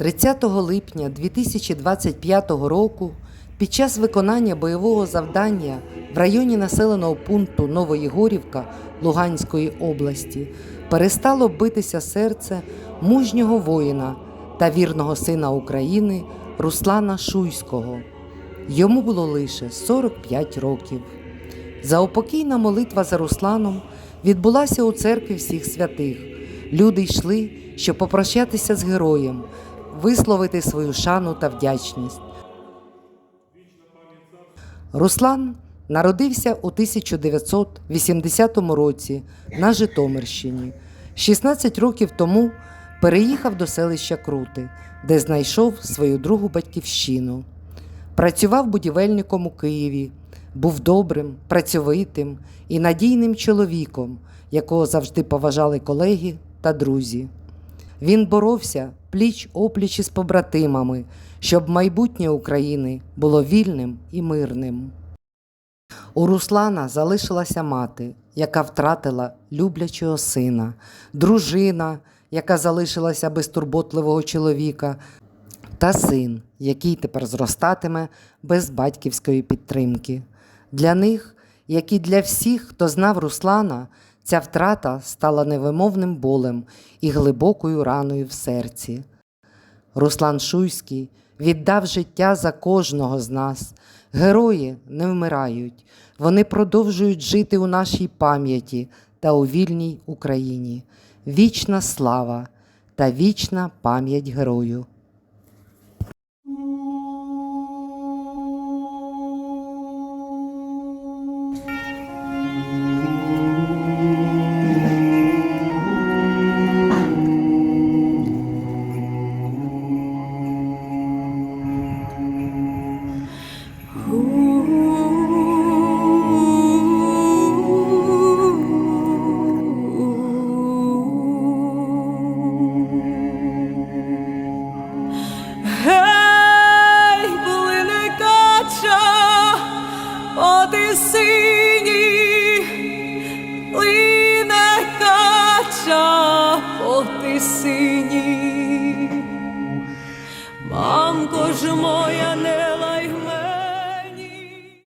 30 липня 2025 року під час виконання бойового завдання в районі населеного пункту Новоєгорівка Луганської області перестало битися серце мужнього воїна та вірного сина України Руслана Шуйського. Йому було лише 45 років. Заупокійна молитва за Русланом відбулася у церкві всіх святих. Люди йшли, щоб попрощатися з героєм, висловити свою шану та вдячність. Руслан народився у 1980 році на Житомирщині. 16 років тому переїхав до селища Крути, де знайшов свою другу батьківщину. Працював будівельником у Києві, був добрим, працьовитим і надійним чоловіком, якого завжди поважали колеги та друзі. Він боровся пліч опліч із побратимами, щоб майбутнє України було вільним і мирним. У Руслана залишилася мати, яка втратила люблячого сина, дружина, яка залишилася без турботливого чоловіка, та син, який тепер зростатиме без батьківської підтримки. Для них, як і для всіх, хто знав Руслана, ця втрата стала невимовним болем і глибокою раною в серці. Руслан Шуйський віддав життя за кожного з нас. Герої не вмирають, вони продовжують жити у нашій пам'яті та у вільній Україні. Вічна слава та вічна пам'ять герою. По тисині, плине кача по тисині. Мамко ж моя не лай